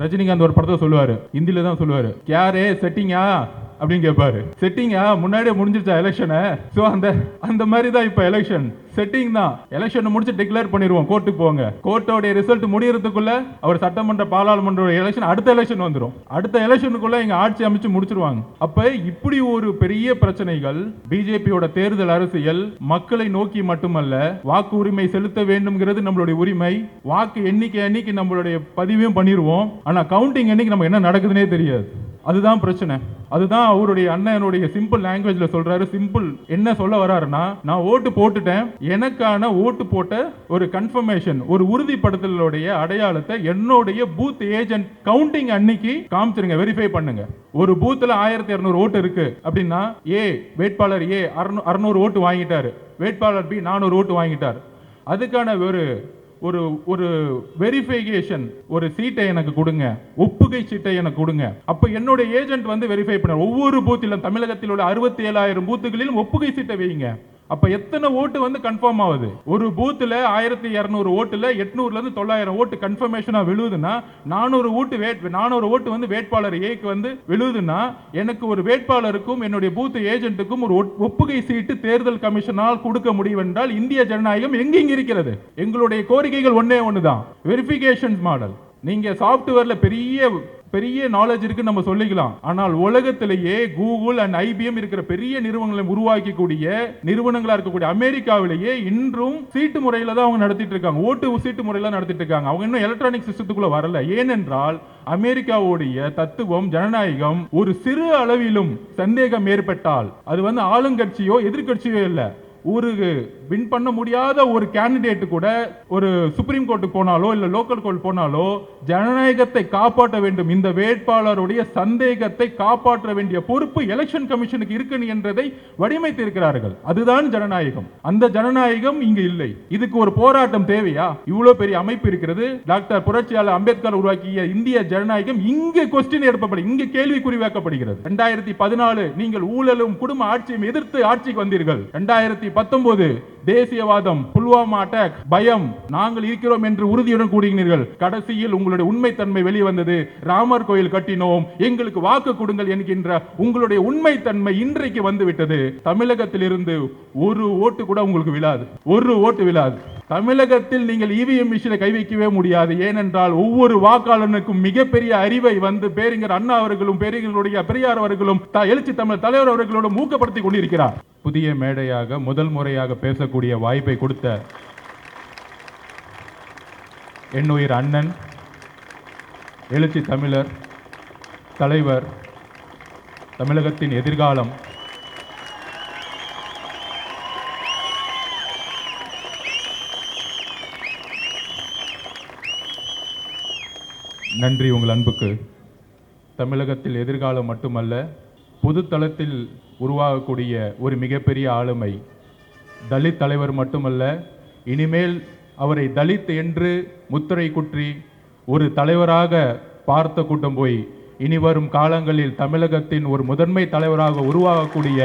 ரஜினிகாந்த் ஒரு படத்தை சொல்லுவார். ஹிந்தியில் தான் சொல்லுவார். யாரே? செட்டிங்கா அப்படின்னு கேட்பாரு செட்டிங்கா முன்னாடியே முடிஞ்சிருச்சா எலெக்ஷனை ஸோ அந்த அந்த மாதிரி தான் இப்போ எலெக்ஷன் செட்டிங் தான். எலெக்ஷன் முடிச்சு டிக்ளேர் பண்ணிடுவோம் கோர்ட்டுக்கு போங்க. கோர்ட்டோடைய ரிசல்ட் முடியறதுக்குள்ள அவர் சட்டமன்ற பாராளுமன்ற எலெக்ஷன் அடுத்த எலெக்ஷன் வந்துடும் அடுத்த எலெக்ஷனுக்குள்ள இங்க ஆட்சி அமைச்சு முடிச்சிருவாங்க. அப்ப இப்படி ஒரு பெரிய பிரச்சனைகள் பிஜேபியோட தேர்தல் அரசியல் மக்களை நோக்கி மட்டுமல்ல வாக்கு உரிமை செலுத்த வேண்டும்ங்கிறது நம்மளுடைய உரிமை வாக்கு எண்ணிக்கை அன்னைக்கு நம்மளுடைய பதிவையும் பண்ணிடுவோம் ஆனா கவுண்டிங் அன்னைக்கு நம்ம என்ன நடக்குதுன்னே தெரியாது. அதுதான் பிரச்சனை. அதுதான் அவருடைய அண்ணனுடைய சிம்பிள் லாங்குவேஜ்ல சொல்றாரு. சிம்பிள் என்ன சொல்ல வராருன்னா நான் ஓட்டு போட்டுட்டேன் எனக்கான ஓட்டு போட்ட ஒரு கன்ஃபர்மேஷன் ஒரு உறுதிப்படுத்தலுடைய அடையாளத்தை என்னுடைய பூத் ஏஜென்ட் கவுண்டிங் அன்னைக்கு காமிச்சிருங்க வெரிஃபை பண்ணுங்க. ஒரு பூத்துல ஆயிரத்தி இருநூறு ஓட்டு இருக்கு அப்படின்னா ஏ வேட்பாளர் ஏ அறுநூறு ஓட்டு வாங்கிட்டாரு. வேட்பாளர் பி நானூறு ஓட்டு வாங்கிட்டார். அதுக்கான ஒரு ஒரு ஒரு வெரிஃபிகேஷன் ஒரு சீட்டை எனக்கு கொடுங்க. ஒப்புகை சீட்டை எனக்கு கொடுங்க. அப்ப என்னுடைய ஏஜென்ட் வந்து வெரிஃபை பண்ண ஒவ்வொரு பூத்திலும் தமிழகத்தில் உள்ள அறுபத்தி ஏழாயிரம் பூத்துகளிலும் ஒப்புகை சீட்டை வைங்க அப்ப எத்தனை ஓட்டு வந்து கன்ஃபார்ம் ஆகுது? ஒரு பூத்துல ஆயிரத்தி இரநூறு ஓட்டுல எட்நூறுல இருந்து தொள்ளாயிரம் ஓட்டு கன்ஃபர்மேஷனா விழுதுன்னா நானூறு ஓட்டு வேட் நானூறு ஓட்டு வந்து வேட்பாளர் ஏக்கு வந்து விழுதுன்னா எனக்கு ஒரு வேட்பாளருக்கும் என்னுடைய பூத் ஏஜென்ட்டுக்கும் ஒரு ஒப்புகை சீட்டு தேர்தல் கமிஷனால் கொடுக்க முடியும் என்றால் இந்திய ஜனநாயகம் எங்கெங்க இருக்கிறது? எங்களுடைய கோரிக்கைகள் ஒன்றே ஒன்று தான் வெரிஃபிகேஷன் மாடல் நீங்க சாஃப்ட்வேர்ல பெரிய பெரிய நாலேஜ் இருக்குன்னு நம்ம சொல்லிக்கலாம். ஆனால் உலகத்திலேயே கூகுள் அண்ட் ஐபிஎம் இருக்கிற பெரிய நிறுவனங்களை உருவாக்கக்கூடிய நிறுவனங்களா இருக்கக்கூடிய அமெரிக்காவிலேயே இன்றும் சீட்டு முறையில தான் அவங்க நடத்திட்டு இருக்காங்க. ஓட்டு சீட்டு முறையில நடத்திட்டு இருக்காங்க. அவங்க இன்னும் எலக்ட்ரானிக் சிஸ்டத்துக்குள்ள வரல. ஏனென்றால் அமெரிக்காவுடைய தத்துவம் ஜனநாயகம் ஒரு சிறு அளவிலும் சந்தேகம் ஏற்பட்டால் அது வந்து ஆளுங்கட்சியோ எதிர்க்கட்சியோ இல்லை. ஒரு வின் பண்ண முடியாத ஒரு கேண்டிடேட் கூட ஒரு சுப்ரீம் கோர்ட்டுக்கு போனாலோ இல்லை லோக்கல் கோர்ட் போனாலோ ஜனநாயகத்தை காப்பாற்ற வேண்டும். இந்த வேட்பாளருடைய சந்தேகத்தை காப்பாற்ற வேண்டிய பொறுப்பு எலெக்ஷன் கமிஷனுக்கு இருக்கு என்றதை வடிவமைத்து இருக்கிறார்கள் அதுதான் ஜனநாயகம். அந்த ஜனநாயகம் இங்கு இல்லை. இதுக்கு ஒரு போராட்டம் தேவையா? இவ்வளவு பெரிய அமைப்பு இருக்கிறது. டாக்டர் புரட்சியாளர் அம்பேத்கர் உருவாக்கிய இந்திய ஜனநாயகம் இங்கே கொஸ்டின் எழுப்பப்படும். இங்கே கேள்விக்குறிவாக்கப்படுகிறது ரெண்டாயிரத்தி பதினாலு நீங்கள் ஊழலும் குடும்ப ஆட்சியும் எதிர்த்து ஆட்சிக்கு வந்தீர்கள். ரெண்டாயிரத்தி பத்தொன்பது தேசியவாதம் புல்வாமா அட்டாக் பயம். நாங்கள் இருக்கிறோம் என்று உறுதியுடன் கூறுகிறீர்கள். கடைசியில் உங்களுடைய உண்மைத்தன்மை வெளிவந்தது. ராமர் கோயில் கட்டினோம். எங்களுக்கு வாக்கு கொடுங்கள் என்கின்ற உங்களுடைய உண்மைத்தன்மை இன்றைக்கு வந்துவிட்டது. தமிழகத்திலிருந்து ஒரு ஓட்டு கூட உங்களுக்கு விழாது. ஒரு ஓட்டு விழாது. தமிழகத்தில் நீங்கள் இவிஎம் மிஷினை கை வைக்கவே முடியாது. ஏனென்றால் ஒவ்வொரு வாக்காளனுக்கும் மிகப்பெரிய அறிவை வந்து பேரிங்கர் அண்ணா அவர்களும் பேரிங்களுடைய பெரியார் அவர்களும் த- எழுச்சி தமிழ் தலைவர் அவர்களோடும் ஊக்கப்படுத்திக் கொண்டிருக்கிறார். புதிய மேடையாக முதல் முறையாக பேசக்கூடிய வாய்ப்பை கொடுத்த என்னுயிர் அண்ணன் எழுச்சி தமிழர் தலைவர் தமிழகத்தின் எதிர்காலம் நன்றி உங்கள் அன்புக்கு. தமிழகத்தில் எதிர்காலம் மட்டுமல்ல பொது தளத்தில் உருவாகக்கூடிய ஒரு மிகப்பெரிய ஆளுமை தலித் தலைவர் மட்டுமல்ல இனிமேல் அவரை தலித் என்று முத்திரை குற்றி ஒரு தலைவராக பார்த்த கூட்டம் போய் இனி வரும் காலங்களில் தமிழகத்தின் ஒரு முதன்மை தலைவராக உருவாகக்கூடிய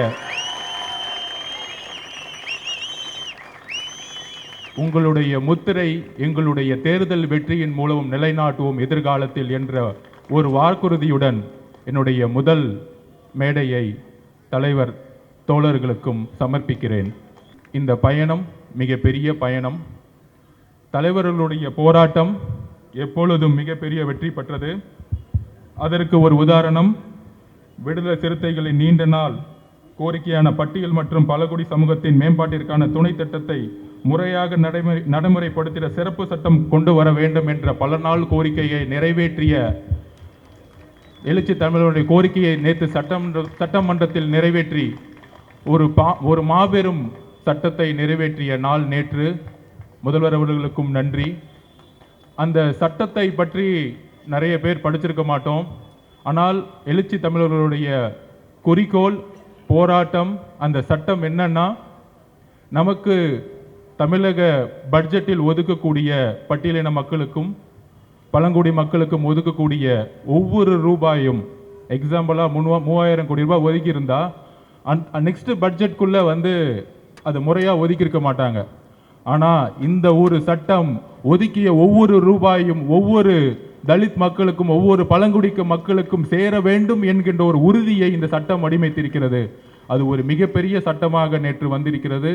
உங்களுடைய முத்திரை எங்களுடைய தேர்தல் வெற்றியின் மூலம் நிலைநாட்டுவோம் எதிர்காலத்தில் என்ற ஒரு வாக்குறுதியுடன் என்னுடைய முதல் மேடையை தலைவர் தோழர்களுக்கும் சமர்ப்பிக்கிறேன். இந்த பயணம் மிகப்பெரிய பயணம். தலைவர்களுடைய போராட்டம் எப்பொழுதும் மிகப்பெரிய வெற்றி பெற்றது. அதற்கு ஒரு உதாரணம் விடுதலை சிறுத்தைகளின் நீண்ட நாள் கோரிக்கையான பட்டியல் மற்றும் பழகுடி சமூகத்தின் மேம்பாட்டிற்கான துணை திட்டத்தை முறையாக நடைமுறை நடைமுறைப்படுத்திட சிறப்பு சட்டம் கொண்டு வர வேண்டும் என்ற பல நாள் கோரிக்கையை நிறைவேற்றிய எழுச்சி தமிழருடைய கோரிக்கையை நேற்று சட்டமன்ற சட்டமன்றத்தில் நிறைவேற்றி ஒரு பா ஒரு மாபெரும் சட்டத்தை நிறைவேற்றிய நாள் நேற்று. முதல்வர் அவர்களுக்கும் நன்றி. அந்த சட்டத்தை பற்றி நிறைய பேர் படிச்சிருக்க மாட்டோம். ஆனால் எழுச்சி தமிழர்களுடைய குறிக்கோள் போராட்டம் அந்த சட்டம் என்னன்னா நமக்கு தமிழக பட்ஜெட்டில் ஒதுக்கக்கூடிய பட்டியலின மக்களுக்கும் பழங்குடி மக்களுக்கும் ஒதுக்கக்கூடிய ஒவ்வொரு ரூபாயும் எக்ஸாம்பிளாக முன்வா மூவாயிரம் கோடி ரூபாய் ஒதுக்கி அன் நெக்ஸ்ட் பட்ஜெட்குள்ளே வந்து அது முறையாக ஒதுக்கியிருக்க மாட்டாங்க. ஆனால் இந்த ஒரு சட்டம் ஒதுக்கிய ஒவ்வொரு ரூபாயும் ஒவ்வொரு தலித் மக்களுக்கும் ஒவ்வொரு பழங்குடிக்கு மக்களுக்கும் சேர வேண்டும் என்கின்ற ஒரு உறுதியை இந்த சட்டம் அடிமைத்திருக்கிறது அது ஒரு மிகப்பெரிய சட்டமாக நேற்று வந்திருக்கிறது.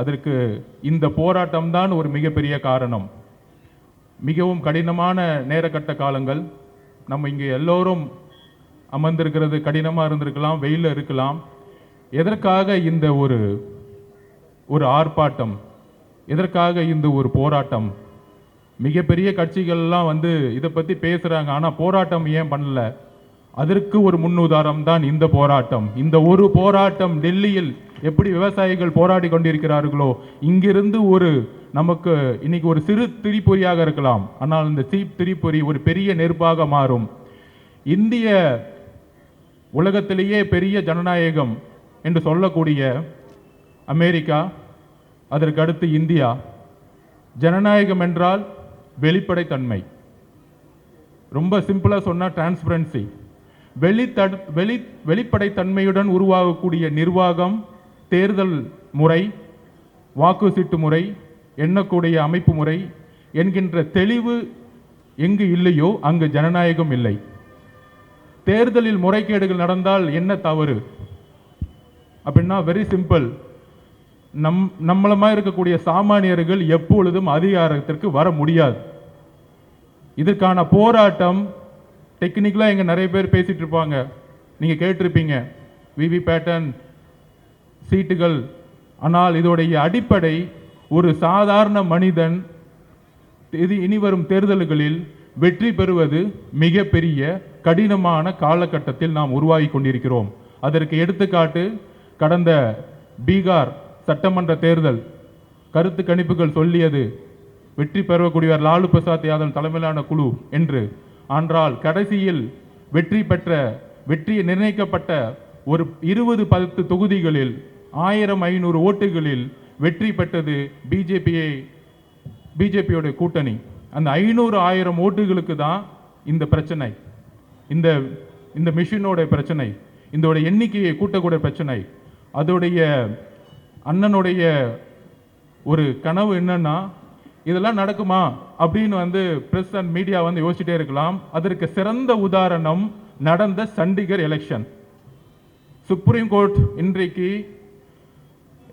அதற்கு இந்த போராட்டம் தான் ஒரு மிகப்பெரிய காரணம். மிகவும் கடினமான நேரக்கட்ட காலங்கள். நம்ம இங்கே எல்லோரும் அமர்ந்திருக்கிறது கடினமாக இருந்திருக்கலாம் வெயிலில் இருக்கலாம். எதற்காக இந்த ஒரு ஒரு ஆர்ப்பாட்டம்? எதற்காக இந்த ஒரு போராட்டம்? மிகப்பெரிய கட்சிகள்லாம் வந்து இதை பற்றி பேசுகிறாங்க ஆனால் போராட்டம் ஏன் பண்ணல? அதற்கு ஒரு முன்னுதாரம் தான் இந்த போராட்டம். இந்த ஒரு போராட்டம் டெல்லியில் எப்படி விவசாயிகள் போராடி கொண்டிருக்கிறார்களோ இங்கிருந்து ஒரு நமக்கு இன்னைக்கு ஒரு சிறு திரிப்பொறியாக இருக்கலாம். ஆனால் இந்த சீப் திரிப்பொறி ஒரு பெரிய நெருப்பாக மாறும். இந்திய உலகத்திலேயே பெரிய ஜனநாயகம் என்று சொல்லக்கூடிய அமெரிக்கா அதற்கு அடுத்து இந்தியா. ஜனநாயகம் என்றால் வெளிப்படைத்தன்மை. ரொம்ப சிம்பிளாக சொன்னால் டிரான்ஸ்பரன்சி. வெளித்த வெளி வெளிப்படைத்தன்மையுடன் உருவாகக்கூடிய நிர்வாகம் தேர்தல் முறை வாக்கு சீட்டு முறை எண்ணக்கூடிய அமைப்பு முறை என்கின்ற தெளிவு எங்கு இல்லையோ அங்கு ஜனநாயகம் இல்லை. தேர்தலில் முறைகேடுகள் நடந்தால் என்ன தவறு? அப்படின்னா வெரி சிம்பிள் நம் நம்மளமாக இருக்கக்கூடிய சாமானியர்கள் எப்பொழுதும் அதிகாரத்திற்கு வர முடியாது. இதற்கான போராட்டம் டெக்னிக்கலாக இங்கே நிறைய பேர் பேசிகிட்டு இருப்பாங்க. நீங்கள் கேட்டிருப்பீங்க விவி பேட்டன் சீட்டுகள். ஆனால் இதோடைய அடிப்படை ஒரு சாதாரண மனிதன் இது இனி வரும் தேர்தல்களில் வெற்றி பெறுவது மிகப்பெரிய கடினமான காலகட்டத்தில் நாம் உருவாகி கொண்டிருக்கிறோம். அதற்கு எடுத்துக்காட்டு கடந்த பீகார் சட்டமன்ற தேர்தல் கருத்து கணிப்புகள் சொல்லியது வெற்றி பெறக்கூடியவர் லாலு பிரசாத் யாதவ் தலைமையிலான குழு என்று. ஆனால் கடைசியில் வெற்றி பெற்ற வெற்றி நிர்ணயிக்கப்பட்ட ஒரு இருபது பத்து தொகுதிகளில் ஆயிரம் ஐநூறு ஓட்டுகளில் வெற்றி பெற்றது பிஜேபியை பிஜேபியோட கூட்டணி. அந்த ஐநூறு ஆயிரம் ஓட்டுகளுக்கு தான் இந்த பிரச்சனை. இந்த இந்த மிஷினோட பிரச்சனை இதோட எண்ணிக்கையை கூட்டக்கூடிய பிரச்சனை. அதோடைய அண்ணனுடைய ஒரு கனவு என்னன்னா இதெல்லாம் நடக்குமா அப்படின்னு வந்து பிரஸ் அண்ட் மீடியா வந்து யோசிச்சுட்டே இருக்கலாம். அதற்கு சிறந்த உதாரணம் நடந்த சண்டிகர் எலெக்ஷன் சுப்ரீம் கோர்ட் இன்றைக்கு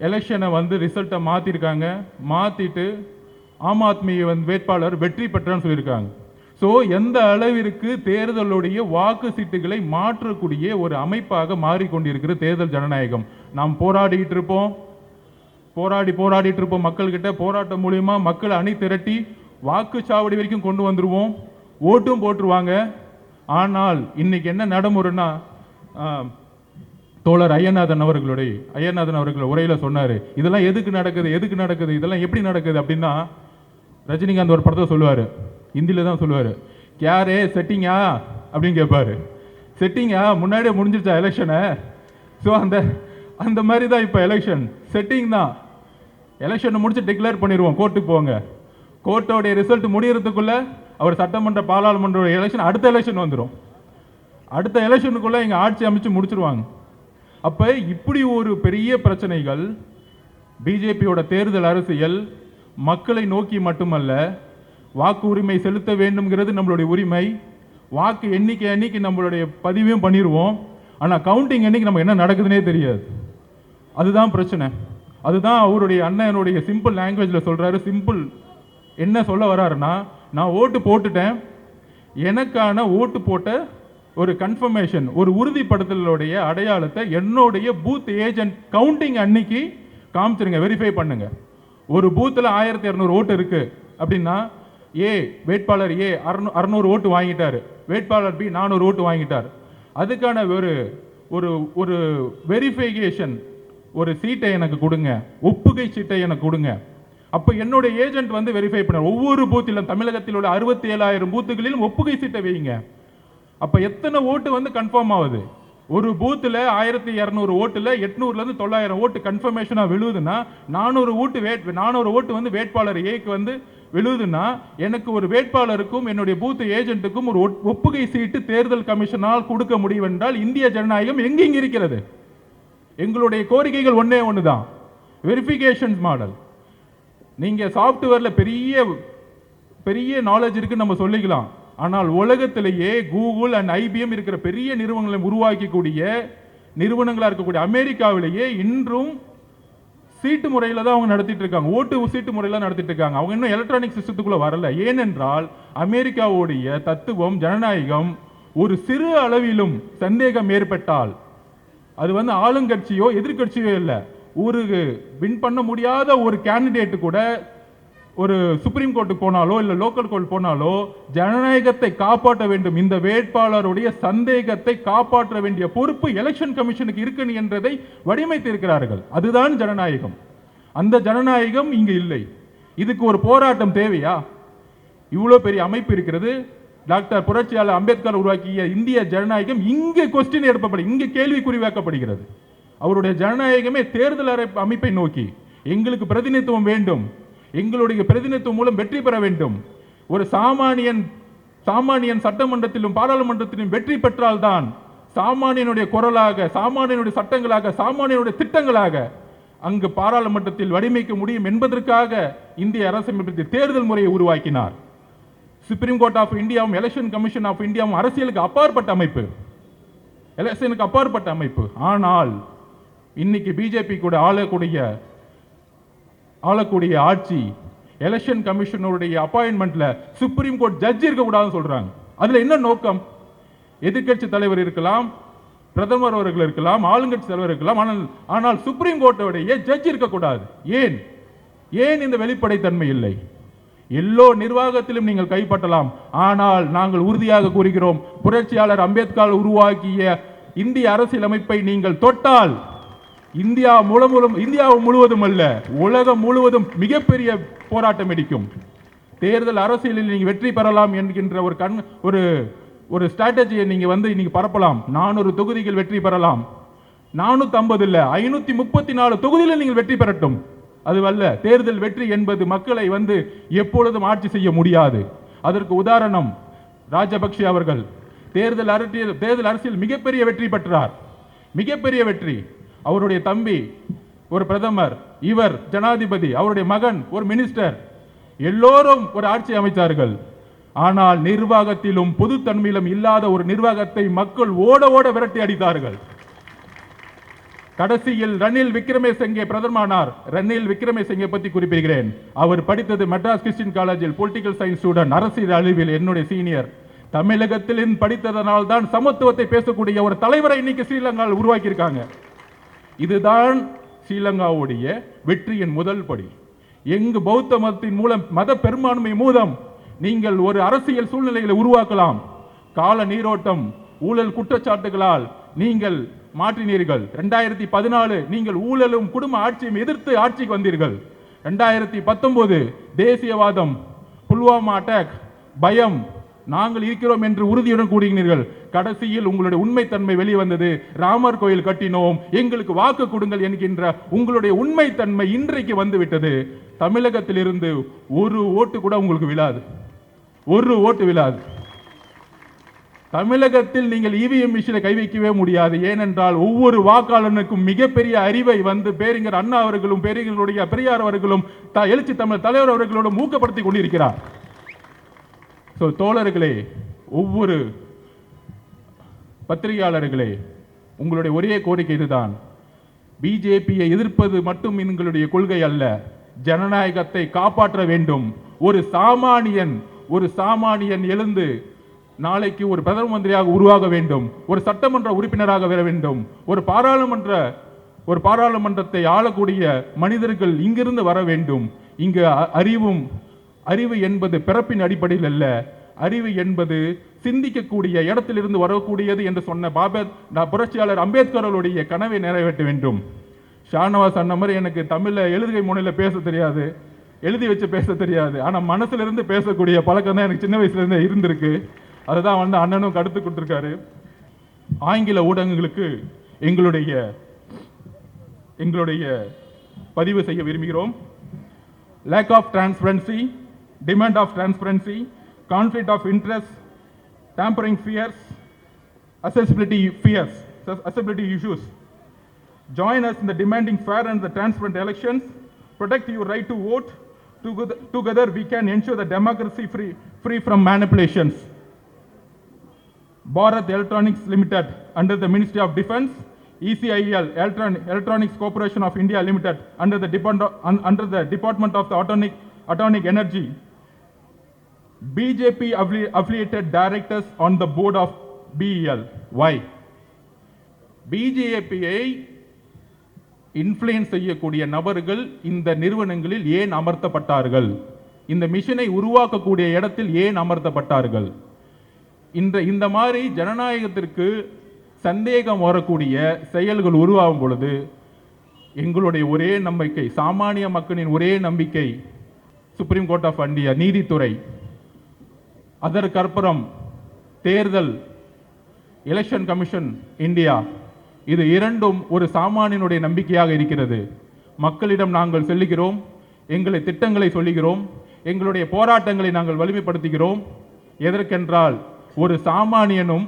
எலெக்ஷனை வந்து ரிசல்ட்டை மாற்றிருக்காங்க மாற்றிட்டு ஆம் ஆத்மி வந்து வேட்பாளர் வெற்றி பெற்றான்னு சொல்லியிருக்காங்க. ஸோ எந்த அளவிற்கு தேர்தலுடைய வாக்கு சீட்டுகளை மாற்றக்கூடிய ஒரு அமைப்பாக மாறிக்கொண்டிருக்கிற தேர்தல் ஜனநாயகம். நாம் போராடிக்கிட்டு இருப்போம். போராடி போராடிட்டு இருப்போம் மக்கள்கிட்ட. போராட்டம் மூலியமாக மக்களை அணி திரட்டி வாக்குச்சாவடி வரைக்கும் கொண்டு வந்துடுவோம் ஓட்டும் போட்டுருவாங்க. ஆனால் இன்னைக்கு என்ன நடைமுறைன்னா தோழர் ஐயநாதன் அவர்களுடைய ஐயநாதன் அவர்கள் உரையில் சொன்னார் இதெல்லாம் எதுக்கு நடக்குது எதுக்கு நடக்குது இதெல்லாம் எப்படி நடக்குது? அப்படின்னா ரஜினிகாந்த் ஒரு படத்தை சொல்லுவார் ஹிந்தியில் தான் சொல்லுவார் யாரே செட்டிங்கா அப்படின்னு கேட்பாரு செட்டிங்கா முன்னாடியே முடிஞ்சிருச்சா எலெக்ஷனை ஸோ அந்த அந்த மாதிரி தான் இப்போ எலெக்ஷன் செட்டிங் தான். எலெக்ஷனை முடிச்சு டிக்ளேர் பண்ணிடுவோம் கோர்ட்டுக்கு போங்க. கோர்ட்டோடைய ரிசல்ட் முடியறதுக்குள்ளே அவர் சட்டமன்ற பாராளுமன்ற எலெக்ஷன் அடுத்த எலெக்ஷன் வந்துடும் அடுத்த எலெக்ஷனுக்குள்ளே எங்கள் ஆட்சி அமைச்சு முடிச்சிருவாங்க. அப்போ இப்படி ஒரு பெரிய பிரச்சனைகள் பிஜேபியோட தேர்தல் அரசியல் மக்களை நோக்கி மட்டுமல்ல வாக்கு உரிமை செலுத்த வேண்டும்ங்கிறது நம்மளுடைய உரிமை வாக்கு எண்ணிக்கை அன்னைக்கு நம்மளுடைய பதிவையும் பண்ணிடுவோம் ஆனால் கவுண்டிங் அன்னைக்கு நம்ம என்ன நடக்குதுன்னே தெரியாது. அதுதான் பிரச்சனை. அதுதான் அவருடைய அண்ணனுடைய சிம்பிள் லாங்குவேஜில் சொல்கிறாரு சிம்பிள் என்ன சொல்ல வராருன்னா நான் ஓட்டு போட்டுட்டேன் எனக்கான ஓட்டு போட்ட ஒரு கன்ஃபர்மேஷன் ஒரு உறுதிப்படுத்தலுடைய அடையாளத்தை என்னுடைய பூத் ஏஜென்ட் கவுண்டிங் அன்னைக்கு காமிச்சிருங்க வெரிஃபை பண்ணுங்க. ஒரு பூத்தில் ஆயிரத்தி இரநூறு ஓட்டு இருக்கு அப்படின்னா ஏ வேட்பாளர் ஏ அறுநூ அறுநூறு ஓட்டு வாங்கிட்டார். வேட்பாளர் பி நானூறு ஓட்டு வாங்கிட்டார். அதுக்கான ஒரு ஒரு ஒரு வெரிஃபிகேஷன் ஒரு சீட்டை எனக்கு கொடுங்க. ஒப்புகை சீட்டை எனக்கு கொடுங்க. அப்போ என்னுடைய ஏஜென்ட் வந்து வெரிஃபை பண்ண ஒவ்வொரு பூத்திலும் தமிழகத்தில் உள்ள அறுபத்தி ஏழாயிரம் பூத்துகளிலும் ஒப்புகை சீட்டை வைங்க. அப்போ எத்தனை ஓட்டு வந்து கன்ஃபார்ம் ஆகுது? ஒரு பூத்தில் ஆயிரத்தி இரநூறு ஓட்டில் எட்நூறுலேருந்து தொள்ளாயிரம் ஓட்டு கன்ஃபர்மேஷனாக விழுதுன்னா நானூறு ஓட்டு வேட் நானூறு ஓட்டு வந்து வேட்பாளர் ஏக்கு வந்து விழுதுன்னா எனக்கு ஒரு வேட்பாளருக்கும் என்னுடைய பூத் ஏஜென்ட்டுக்கும் ஒரு ஒட்- ஒப்புகை சீட்டு தேர்தல் கமிஷனால் கொடுக்க முடியும் என்றால் இந்திய ஜனநாயகம் எங்கெங்க இருக்கிறது? எங்களுடைய கோரிக்கைகள் ஒன்றே ஒன்று தான் வெரிஃபிகேஷன் மாடல் நீங்கள் சாஃப்ட்வேரில் பெரிய பெரிய நாலேஜ் இருக்குன்னு நம்ம சொல்லிக்கலாம். ஆனால் உலகத்திலேயே கூகுள் அண்ட் ஐபிஎம் இருக்கிற பெரிய நிறுவனங்களை உருவாக்கக்கூடிய நிறுவனங்களாக இருக்கக்கூடிய அமெரிக்காவிலேயே இன்றும் சீட்டு முறையில் தான் அவங்க நடத்திட்டு இருக்காங்க. ஓட்டு சீட்டு முறையில் நடத்திட்டு இருக்காங்க. அவங்க இன்னும் எலக்ட்ரானிக் சிஸ்டத்துக்குள்ளே வரல. ஏனென்றால் அமெரிக்காவுடைய தத்துவம் ஜனநாயகம் ஒரு சிறு அளவிலும் சந்தேகம் ஏற்பட்டால் அது வந்து ஆளுங்கட்சியோ எதிர்க்கட்சியோ இல்லை. ஒரு வின் பண்ண முடியாத ஒரு கேண்டிடேட் கூட ஒரு சுப்ரீம் கோர்ட்டுக்கு போனாலோ இல்லை லோக்கல் கோர்ட் போனாலோ ஜனநாயகத்தை காப்பாற்ற வேண்டும். இந்த வேட்பாளருடைய சந்தேகத்தை காப்பாற்ற வேண்டிய பொறுப்பு எலெக்ஷன் கமிஷனுக்கு இருக்கு என்றதை வடிவமைத்திருக்கிறார்கள். அதுதான் ஜனநாயகம். அந்த ஜனநாயகம் இங்கு இல்லை. இதுக்கு ஒரு போராட்டம் தேவையா? இவ்வளோ பெரிய அமைப்பு இருக்கிறது. டாக்டர் புரட்சியாளர் அம்பேத்கர் உருவாக்கிய இந்திய ஜனநாயகம் இங்கு கொஸ்டின் எழுப்பப்படும் இங்கு கேள்விக்குறிவாக்கப்படுகிறது அவருடைய ஜனநாயகமே தேர்தல் அறை- அமைப்பை நோக்கி. எங்களுக்கு பிரதிநிதித்துவம் வேண்டும். எங்களுடைய பிரதிநிதித்துவம் மூலம் வெற்றி பெற வேண்டும். ஒரு சாமானியன் சாமானியன் சட்டமன்றத்திலும் பாராளுமன்றத்திலும் வெற்றி பெற்றால்தான் சாமானியனுடைய குரலாக சாமானியனுடைய சட்டங்களாக சாமானியனுடைய திட்டங்களாக அங்கு பாராளுமன்றத்தில் வடிமைக்க முடியும் என்பதற்காக இந்திய அரசமைப்பு தேர்தல் முறையை உருவாக்கினார். சுப்ரீம் கோர்ட் ஆஃப் இந்தியாவும் எலெக்ஷன் கமிஷன் ஆஃப் இந்தியாவும் அரசியலுக்கு அப்பாற்பட்ட அமைப்பு. எலெக்ஷனுக்கு அப்பாற்பட்ட அமைப்பு. ஆனால் இன்னைக்கு பிஜேபி கூட ஆளக்கூடிய ஆளக்கூடிய ஆட்சி எலெக்ஷன் கமிஷனருடைய அப்பாயின்மெண்ட்ல சுப்ரீம் கோர்ட் ஜட்ஜ் இருக்கக்கூடாதுன்னு சொல்றாங்க. அதுல என்ன நோக்கம்? எதிர்க்கட்சி தலைவர் இருக்கலாம் பிரதமர் அவர்கள் இருக்கலாம் ஆளுங்கட்சி தலைவர் இருக்கலாம் ஆனால் ஆனால் சுப்ரீம் கோர்ட்டோடைய ஜட்ஜ் இருக்கக்கூடாது. ஏன்? ஏன் இந்த வெளிப்படைத்தன்மை இல்லை? எல்லோ நிர்வாகத்திலும் நீங்கள் கைப்பற்றலாம். ஆனால் நாங்கள் உறுதியாக கூறுகிறோம் புரட்சியாளர் அம்பேத்கர் உருவாக்கிய இந்திய அரசியலமைப்பை நீங்கள் தொட்டால் இந்தியா முழுவதும் இந்தியா முழுவதும் அல்ல உலகம் முழுவதும் மிகப்பெரிய போராட்டம் அடிக்கும் தேர்தல் அரசியலில் நீங்கள் வெற்றி பெறலாம் என்கின்ற ஒரு கண் ஒரு ஒரு ஸ்ட்ராட்டஜியை நீங்கள் வந்து இன்னைக்கு பரப்பலாம். நானூறு தொகுதிகள் வெற்றி பெறலாம். நானூற்றம்பது ஐம்பது ஐநூற்றி முப்பத்தி நாலு தொகுதியில் நீங்கள் வெற்றி பெறட்டும். அதுவல்ல தேர்தல் வெற்றி என்பது மக்களை வந்து எப்பொழுதும் ஆட்சி செய்ய முடியாது. அதற்கு உதாரணம் ராஜபக்ஷ அவர்கள். தேர்தல் அரசியல் தேர்தல் அரசியல் மிகப்பெரிய வெற்றி பெற்றார். மிகப்பெரிய வெற்றி. அவருடைய தம்பி ஒரு பிரதமர் இவர் ஜனாதிபதி அவருடைய மகன் ஒரு மினிஸ்டர் எல்லோரும் ஒரு ஆட்சி அமைத்தார்கள். ஆனால் நிர்வாகத்திலும் பொதுத்தன்மையிலும் இல்லாத ஒரு நிர்வாகத்தை மக்கள் ஓட ஓட விரட்டி அடித்தார்கள். கடைசியில் ரணில் விக்ரமேசிங்கே பிரதமரானார். ரணில் விக்ரமேசிங்கே பற்றி குறிப்பிடுகிறேன். அவர் படித்தது மெட்ராஸ் கிறிஸ்டின் காலேஜில் பொலிட்டிக்கல் சயின்ஸ் ஸ்டூடெண்ட் அரசியல் அழிவில் என்னுடைய சீனியர் தமிழகத்திலும் படித்ததனால் தான் சமத்துவத்தை பேசக்கூடிய ஒரு தலைவரை இன்னைக்கு ஸ்ரீலங்காவில் உருவாக்கியிருக்காங்க. இதுதான் ஸ்ரீலங்காவுடைய வெற்றியின் முதல் படி. எங்கு பௌத்த மதத்தின் மூலம் மத பெரும்பான்மை மூலம் நீங்கள் ஒரு அரசியல் சூழ்நிலைகளை உருவாக்கலாம். கால நீரோட்டம் ஊழல் குற்றச்சாட்டுகளால் நீங்கள் மாற்றினீர்கள். ரெண்டாயிரத்தி பதினாலு நீங்கள் ஊழலும் குடும்ப ஆட்சியும் எதிர்த்து ஆட்சிக்கு வந்தீர்கள். ரெண்டாயிரத்தி பத்தொன்பது தேசியவாதம் புல்வாமா அட்டாக் பயம் நாங்கள் இருக்கிறோம் என்று உறுதியுடன் கூடுகிறீர்கள் கடைசியில் உங்களுடைய உண்மைத்தன்மை வெளிவந்தது ராமர் கோயில் கட்டினோம். எங்களுக்கு வாக்கு கொடுங்கள் என்கின்ற உங்களுடைய உண்மைத்தன்மை இன்றைக்கு வந்துவிட்டது. தமிழகத்திலிருந்து ஒரு ஓட்டு கூட உங்களுக்கு விழாது. ஒரு ஓட்டு விழாது. தமிழகத்தில் நீங்கள் இவிஎம் மிஷினை கை வைக்கவே முடியாது. ஏனென்றால் ஒவ்வொரு வாக்காளனுக்கும் மிகப்பெரிய அறிவை வந்து பேரிங்கர் அண்ணா அவர்களும் பேரிங்களுடைய பெரியார் அவர்களும் த- எழுச்சி தமிழ் தலைவர் அவர்களோடும் ஊக்கப்படுத்தி கொண்டிருக்கிறார். ஸோ தோழர்களே ஒவ்வொரு பத்திரிகையாளர்களே உங்களுடைய ஒரே கோரிக்கை இதுதான். பிஜேபியை எதிர்ப்பது மட்டும் எங்களுடைய கொள்கை அல்ல. ஜனநாயகத்தை காப்பாற்ற வேண்டும். ஒரு சாமானியன் ஒரு சாமானியன் எழுந்து நாளைக்கு ஒரு பிரதம மந்திரியாக உருவாக வேண்டும். ஒரு சட்டமன்ற உறுப்பினராக வர வேண்டும். ஒரு பாராளுமன்ற ஒரு பாராளுமன்றத்தை ஆளக்கூடிய மனிதர்கள் இங்கிருந்து வர வேண்டும். இங்கு அறிவும் அறிவு என்பது பிறப்பின் அடிப்படையில் அல்ல. அறிவு என்பது சிந்திக்கக்கூடிய இடத்திலிருந்து வரக்கூடியது என்று சொன்ன பாபத் நான் புரட்சியாளர் அம்பேத்கரவருடைய கனவை நிறைவேற்ற வேண்டும். ஷானவாஸ் சொன்ன மாதிரி எனக்கு தமிழில் எழுதுகை முனையில் பேச தெரியாது. எழுதி வச்சு பேச தெரியாது. ஆனால் மனசுலேருந்து பேசக்கூடிய பழக்கம் தான் எனக்கு சின்ன வயசுலேருந்தே இருந்திருக்கு. இருந்திருக்கு அதுதான் வந்து அண்ணனும் கடுத்து கொடுத்துருக்காரு. ஆங்கில ஊடகங்களுக்கு எங்களுடைய எங்களுடைய பதிவு செய்ய விரும்புகிறோம். Lack of transparency demand of transparency, conflict of interest, tampering fears, accessibility fears, accessibility issues. Join us in the demanding fair and the transparent elections, protect your right to vote, Together, we can ensure the democracy free, free from manipulations. Bharat Electronics Limited under the Ministry of Defence, ECIL Electron, Electronics Corporation of India Limited under the, under the Department of the Atomic, Atomic Energy, BJP affili- affiliated directors on the board of BEL. Why? பிஜேபியை influence செய்யக்கூடிய நபர்கள் இந்த நிறுவனங்களில் ஏன் அமர்த்தப்பட்டார்கள் இந்த மிஷனை உருவாக்கக்கூடிய இடத்தில் ஏன் அமர்த்தப்பட்டார்கள் இந்த இந்த மாதிரி ஜனநாயகத்திற்கு சந்தேகம் வரக்கூடிய செயல்கள் உருவாகும் பொழுது எங்களுடைய ஒரே நம்பிக்கை சாமானிய மக்களின் ஒரே நம்பிக்கை சுப்ரீம் கோர்ட் ஆஃப் இந்தியா நீதித்துறை அதற்கப்புறம் தேர்தல் எலெக்ஷன் கமிஷன் இந்தியா இது இரண்டும் ஒரு சாமானியனுடைய நம்பிக்கையாக இருக்கிறது. மக்களிடம் நாங்கள் சொல்லுகிறோம் எங்களை திட்டங்களை சொல்லுகிறோம் எங்களுடைய போராட்டங்களை நாங்கள் வலிமைப்படுத்துகிறோம். எதற்கென்றால் ஒரு சாமானியனும்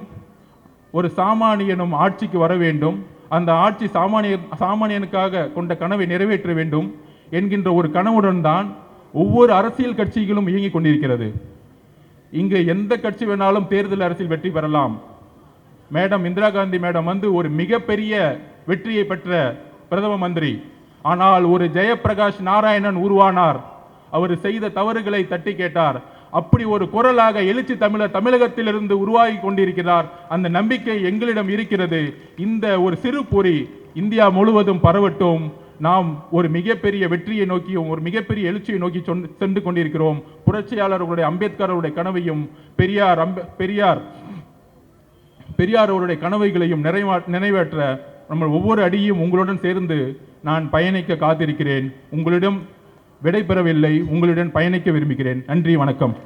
ஒரு சாமானியனும் ஆட்சிக்கு வர வேண்டும். அந்த ஆட்சி சாமானிய சாமானியனுக்காக கொண்ட கனவை நிறைவேற்ற வேண்டும் என்கின்ற ஒரு கனவுடன் தான் ஒவ்வொரு அரசியல் கட்சிகளும் இயங்கிக் கொண்டிருக்கிறது. இங்கு எந்த கட்சி வேணாலும் தேர்தல் அரசில் வெற்றி பெறலாம். மேடம் இந்திரா காந்தி மேடம் வந்து ஒரு மிகப்பெரிய வெற்றியை பெற்ற பிரதம மந்திரி. ஆனால் ஒரு ஜெயப்பிரகாஷ் நாராயணன் உருவானார். அவர் செய்த தவறுகளை தட்டி கேட்டார். அப்படி ஒரு குரலாக எழுச்சி தமிழர் தமிழகத்திலிருந்து உருவாகி கொண்டிருக்கிறார். அந்த நம்பிக்கை எங்களிடம் இருக்கிறது. இந்த ஒரு சிறு பொறி இந்தியா முழுவதும் பரவட்டும். நாம் ஒரு மிகப்பெரிய வெற்றியை நோக்கியும் ஒரு மிகப்பெரிய எழுச்சியை நோக்கி சொன்- சென்று கொண்டிருக்கிறோம். புரட்சியாளர்களுடைய அம்பேத்கர் அவருடைய கனவையும் பெரியார் அம்பே பெரியார் பெரியார் அவருடைய கனவைகளையும் நிறைவா நிறைவேற்ற நம்ம ஒவ்வொரு அடியும் உங்களுடன் சேர்ந்து நான் பயணிக்க காத்திருக்கிறேன். உங்களிடம் விடை பெறவில்லை உங்களுடன் பயணிக்க விரும்புகிறேன். நன்றி வணக்கம்.